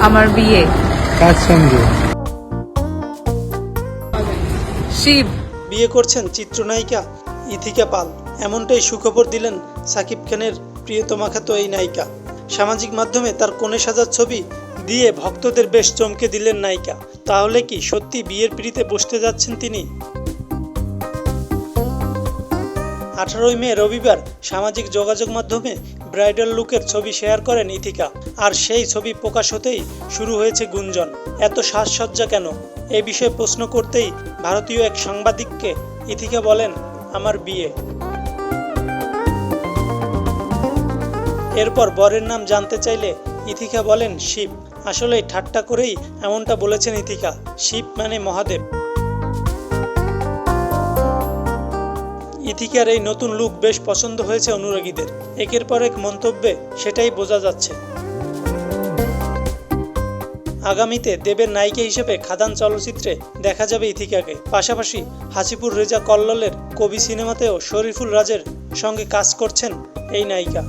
আমার বিয়ে। কার সঙ্গে? শিব। বিয়ে করছেন চিত্রনায়িকা ইথিকা পাল। এমনটাই সুখবর দিলেন সাকিব খানের প্রিয়তমা খ্যাত এই নায়িকা। সামাজিক মাধ্যমে তার কোণে সাজার ছবি দিয়ে ভক্তদের বেশ চমকে দিলেন নায়িকা। তাহলে কি সত্যি বিয়ের পিড়িতে বসতে যাচ্ছেন তিনি? আঠারোই মে রবিবার সামাজিক যোগাযোগ মাধ্যমে ব্রাইডাল লুকের ছবি শেয়ার করেন ইথিকা আর সেই ছবি প্রকাশ হতেই শুরু হয়েছে গুঞ্জন। এত সাজসজ্জা কেন? এ বিষয়ে প্রশ্ন করতেই ভারতীয় এক সাংবাদিককে ইথিকা বলেন, আমার বিয়ে। এরপর বরের নাম জানতে চাইলে ইথিকা বলেন, শিব। আসলেই ঠাট্টা করেই এমনটা বলেছেন ইথিকা শিব মানে মহাদেব। ইথিকার এই নতুন লুক বেশ পছন্দ হয়েছে অনুরাগীদের। একের পর এক মন্তব্যে সেটাই বোঝা যাচ্ছে। আগামীতে দেবের নায়িকা হিসেবে খাদান চলচ্চিত্রে দেখা যাবে ইথিকাকে। পাশাপাশি হাসিপুর রেজা কল্লোলের কবি সিনেমাতেও শরীফুল রাজের সঙ্গে কাজ করছেন এই নায়িকা।